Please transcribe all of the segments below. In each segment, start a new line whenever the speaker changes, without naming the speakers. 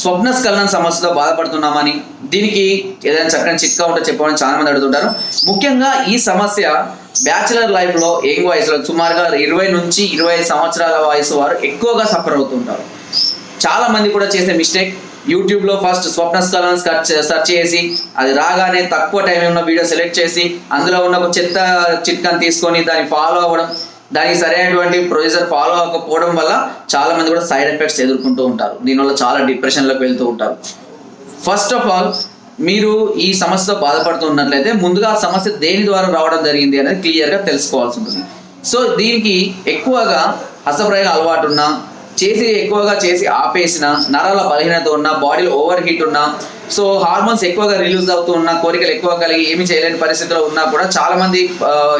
స్వప్నస్ఖలనం సమస్యతో బాధపడుతున్నామని దీనికి ఏదైనా చక్కని చిట్కా ఉంటే చెప్పమని చాలా మంది అడుగుతుంటారు. ముఖ్యంగా ఈ సమస్య బ్యాచిలర్ లైఫ్లో యంగ్ వయసులో సుమారుగా ఇరవై నుంచి ఇరవై ఐదు సంవత్సరాల వయసు వారు ఎక్కువగా సఫర్ అవుతుంటారు. చాలా మంది కూడా చేసే మిస్టేక్ యూట్యూబ్లో ఫస్ట్ స్వప్న స్ఖలనం సెర్చ్ చేసి అది రాగానే తక్కువ టైం ఉన్న వీడియో సెలెక్ట్ చేసి అందులో ఉన్న ఒక చెత్త చిట్కాని తీసుకొని దాన్ని ఫాలో అవ్వడం దానికి సరైనటువంటి ప్రొసీజర్ ఫాలో అవ్వకపోవడం వల్ల చాలా మంది కూడా సైడ్ ఎఫెక్ట్స్ ఎదుర్కొంటూ ఉంటారు. దీనివల్ల చాలా డిప్రెషన్లోకి వెళ్తూ ఉంటారు. ఫస్ట్ ఆఫ్ ఆల్ మీరు ఈ సమస్యతో బాధపడుతున్నట్లయితే ముందుగా ఆ సమస్య దేని ద్వారా రావడం జరిగింది అనేది క్లియర్గా తెలుసుకోవాల్సి ఉంటుంది. సో దీనికి ఎక్కువగా హస్తప్రయోగ అలవాటు ఉన్నా చేసి ఎక్కువగా చేసి ఆపేసిన నరాల బలహీనత ఉన్న బాడీలో ఓవర్ హీట్ ఉన్నా సో హార్మోన్స్ ఎక్కువగా రిలీజ్ అవుతూ ఉన్నా కోరికలు ఎక్కువ కలిగి ఏమి చేయలేని పరిస్థితిలో ఉన్నా కూడా చాలా మంది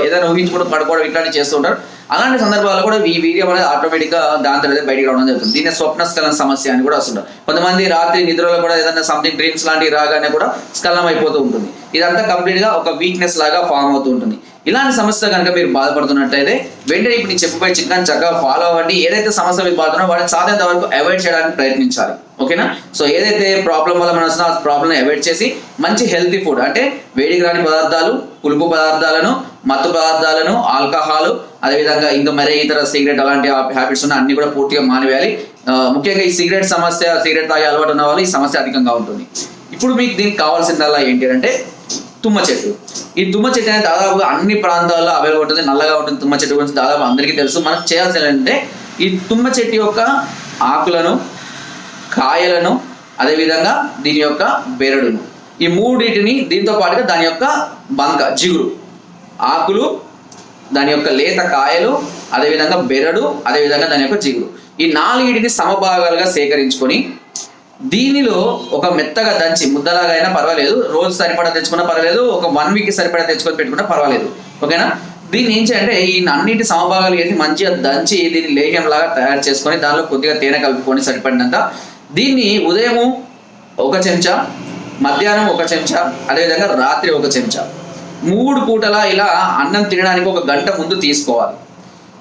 ఏదైనా ఊహించుకుంటూ పడుకోవడం ఇట్లాంటివి చేస్తూ ఉంటారు. అలాంటి సందర్భాల్లో కూడా ఈ వీర్యం అనేది ఆటోమేటిక్గా దాని తర్వాత బయటికి రావడం జరుగుతుంది. దీన్ని స్వప్న స్ఖలన సమస్య అని కూడా వస్తుంటారు. కొంతమంది రాత్రి నిద్రలో కూడా ఏదైనా సంథింగ్ డ్రీమ్స్ లాంటివి రాగానే కూడా స్ఖలనం అయిపోతూ ఉంటుంది. ఇదంతా కంప్లీట్గా ఒక వీక్నెస్ లాగా ఫామ్ అవుతూ ఉంటుంది. ఇలాంటి సమస్య కనుక మీరు బాధపడుతున్నట్టయితే వెంటనే ఇప్పుడు నేను చెప్పబోయే చిట్కాని చక్కగా ఫాలో అవ్వండి. ఏదైతే సమస్య మీరు బాధపడుతున్నారో వాటిని సాధ్యంత వరకు అవాయిడ్ చేయడానికి ప్రయత్నించాలి. ఓకేనా? సో ఏదైతే ప్రాబ్లం వల్ల మనం వస్తున్నా ఆ ప్రాబ్లమ్ అవాయిడ్ చేసి మంచి హెల్తీ ఫుడ్ అంటే వేడికి రాని పదార్థాలు పులుపు పదార్థాలను మత్తు పదార్థాలను ఆల్కహాల్ అదేవిధంగా ఇంకా మరే ఇతర సిగరెట్ అలాంటి హ్యాబిట్స్ ఉన్న అన్ని కూడా పూర్తిగా మానివేయాలి. ముఖ్యంగా ఈ సిగరెట్ సమస్య సిగరెట్ తాగే అలవాటు ఉన్న వాళ్ళు ఈ సమస్య అధికంగా ఉంటుంది. ఇప్పుడు మీకు దీనికి కావాల్సిందల్లా ఏంటి అంటే తుమ్మ చెట్టు. ఈ తుమ్మ చెట్టు అనేది దాదాపుగా అన్ని ప్రాంతాల్లో అవైలబుల్ ఉంటుంది నల్లగా ఉంటుంది తుమ్మ చెట్టు గురించి దాదాపు అందరికీ తెలుసు. మనం చేయాల్సింది ఏంటంటే ఈ తుమ్మ చెట్టు యొక్క ఆకులను కాయలను అదేవిధంగా దీని యొక్క బెరడును. ఈ మూడింటిని దీంతో పాటుగా దాని యొక్క బంక జిగురు. ఆకులు దాని యొక్క లేత కాయలు అదేవిధంగా బెరడు అదేవిధంగా దాని యొక్క జిగురు. ఈ నాలుగిటిని సమభాగాలుగా సేకరించుకొని దీనిలో ఒక మెత్తగా దంచి ముద్దలాగా అయినా పర్వాలేదు. రోజు సరిపడా తెచ్చుకున్నా పర్వాలేదు. ఒక వన్ వీక్ సరిపడా తెచ్చుకొని పెట్టుకున్నా పర్వాలేదు. ఓకేనా? దీన్ని ఏం చేయాలంటే ఈ అన్నిటి సమభాగాలు వేసి మంచిగా దంచి దీన్ని లేహ్యం లాగా తయారు చేసుకొని దానిలో కొద్దిగా తేనె కలుపుకొని సరిపడినంత దీన్ని ఉదయము ఒక చెంచా మధ్యాహ్నం ఒక చెంచా అదేవిధంగా రాత్రి ఒక చెంచా. మూడు పూటలా ఇలా అన్నం తినడానికి ఒక గంట ముందు తీసుకోవాలి.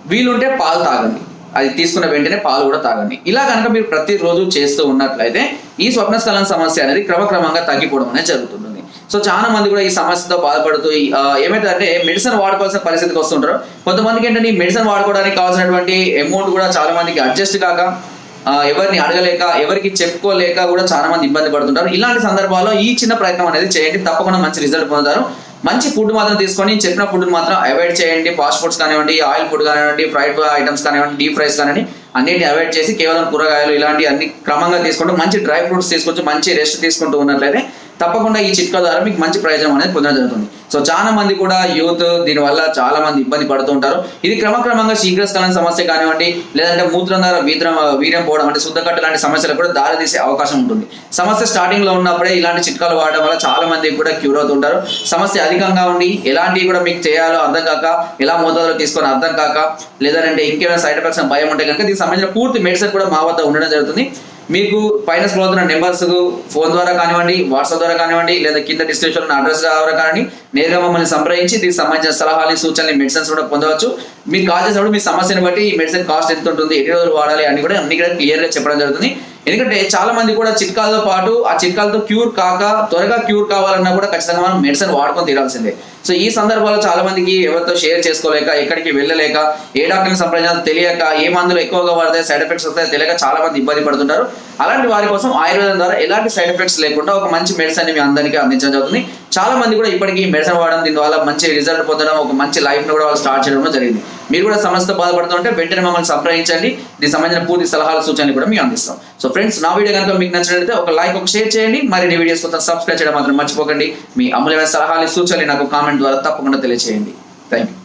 వీలుంటే పాలు తాగండి. అది తీసుకున్న వెంటనే పాలు కూడా తాగండి. ఇలా కనుక మీరు ప్రతిరోజు చేస్తూ ఉన్నట్లయితే ఈ స్వప్నస్ఖలన సమస్య అనేది క్రమక్రమంగా తగ్గిపోవడం అనేది జరుగుతుంది సో చాలా మంది కూడా ఈ సమస్యతో బాధపడుతూ ఏమైతే అంటే మెడిసిన్ వాడుకోవాల్సిన పరిస్థితికి వస్తుంటారు. కొంతమందికి ఏంటంటే ఈ మెడిసిన్ వాడుకోవడానికి కావాల్సినటువంటి అమౌంట్ కూడా చాలా మందికి అడ్జస్ట్ కాక ఎవరిని అడగలేక ఎవరికి చెప్పుకోలేక కూడా చాలా మంది ఇబ్బంది పడుతుంటారు. ఇలాంటి సందర్భాల్లో ఈ చిన్న ప్రయత్నం అనేది చేయండి. తప్పకుండా మంచి రిజల్ట్ పొందుతారు. మంచి ఫుడ్ మాత్రం తీసుకొని చెప్పిన ఫుడ్ మాత్రం అవాయిడ్ చేయండి. ఫాస్ట్ ఫుడ్స్ కానివ్వండి ఆయిల్ ఫుడ్ కానివ్వండి ఫ్రైడ్ ఐటమ్స్ కానివ్వండి డీప్ ఫ్రైస్ కానివ్వండి అన్నిటిని అవాయిడ్ చేసి కేవలం కూరగాయలు ఇలాంటి అన్ని క్రమంగా తీసుకుంటూ మంచి డ్రై ఫ్రూట్స్ తీసుకొచ్చి మంచి రెస్ట్ తీసుకుంటూ ఉన్నట్లయితే తప్పకుండా ఈ చిట్కా ద్వారా మీకు మంచి ప్రయోజనం అనేది పొందడం జరుగుతుంది. సో చాలా మంది కూడా యూత్ దీనివల్ల చాలా మంది ఇబ్బంది పడుతూ ఉంటారు. ఇది క్రమక్రమంగా శీఘ్రస్థలం సమస్య కానివ్వండి లేదంటే మూత్రం ద్వారా వీత్రం వీర్యం పోవడం అంటే శుద్ధకట్టు లాంటి సమస్యలు కూడా దారి తీసే అవకాశం ఉంటుంది. సమస్య స్టార్టింగ్లో ఉన్నప్పుడే ఇలాంటి చిట్కాలు వాడడం వల్ల చాలా మంది కూడా క్యూర్ అవుతుంటారు సమస్య అధికంగా ఉండి ఎలాంటివి కూడా మీకు చేయాలో అర్థం కాక ఎలా మోతాదులో తీసుకొని అర్థం కాక లేదంటే ఇంకేమైనా సైడ్ ఎఫెక్ట్స్ భయం ఉంటే కనుక దీనికి సంబంధించిన పూర్తి మెడిసిన్ కూడా మా వద్ద ఉండడం జరుగుతుంది. మీకు పైన స్క్రోల్ అవుతున్న నెంబర్స్ ఫోన్ ద్వారా కానివ్వండి వాట్సాప్ ద్వారా కానివ్వండి లేదా కింద డిస్క్రిప్షన్ ఉన్న అడ్రస్ ద్వారా కానివ్వండి నేరుగా మమ్మల్ని సంప్రదించి దీనికి సంబంధించిన సలహాలు సూచనలు మెడిసిన్స్ కూడా పొందవచ్చు. మీకు కాల్ చేసినప్పుడు మీ సమస్యను బట్టి ఈ మెడిసిన్ కాస్ట్ ఎంత ఉంటుంది ఎన్ని రోజులు వాడాలి అని కూడా అన్ని కూడా క్లియర్గా చెప్పడం జరుగుతుంది. ఎందుకంటే చాలా మంది కూడా చిట్కాలతో పాటు ఆ చిట్కాలతో క్యూర్ కాక త్వరగా క్యూర్ కావాలన్నా కూడా ఖచ్చితంగా మనం మెడిసిన్ వాడుకొని తీరాల్సిందే. సో ఈ సందర్భాల్లో చాలా మందికి ఎవరితో షేర్ చేసుకోలేక ఎక్కడికి వెళ్ళలేక ఏ డాక్టర్ని సంప్రదించాలో తెలియక ఏ మందులు ఎక్కువగా వాడితే సైడ్ ఎఫెక్ట్స్ వస్తాయో తెలియక చాలా మంది ఇబ్బంది పడుతుంటారు. అలాంటి వారి కోసం ఆయుర్వేదం ద్వారా ఎలాంటి సైడ్ ఎఫెక్ట్స్ లేకుండా ఒక మంచి మెడిసిన్ మీ అందరికీ అందించడం జరుగుతుంది. చాలా మంది కూడా ఇప్పటికీ మెడిసిన్ వాడడం దీని వల్ల మంచి రిజల్ట్ పొందడం ఒక మంచి లైఫ్ను కూడా వాళ్ళు స్టార్ట్ చేయడం జరిగింది. మీరు కూడా సమస్యతో బాధపడుతుంటే వెంటనే మమ్మల్ని సంప్రదించండి. దీనికి సంబంధించిన పూర్తి సలహాలు సూచనలు కూడా మేము అందిస్తాం. సో ఫ్రెండ్స్ నా వీడియో కనుక మీకు నచ్చినట్లయితే ఒక లైక్ ఒక షేర్ చేయండి. మరిన్ని వీడియోస్ కోసం సబ్స్క్రైబ్ చేయడం మాత్రం మర్చిపోకండి. మీ అమూల్యమైన సలహాలు సూచనలు నాకు కామెంట్ ద్వారా తప్పకుండా తెలియజేయండి థ్యాంక్ యూ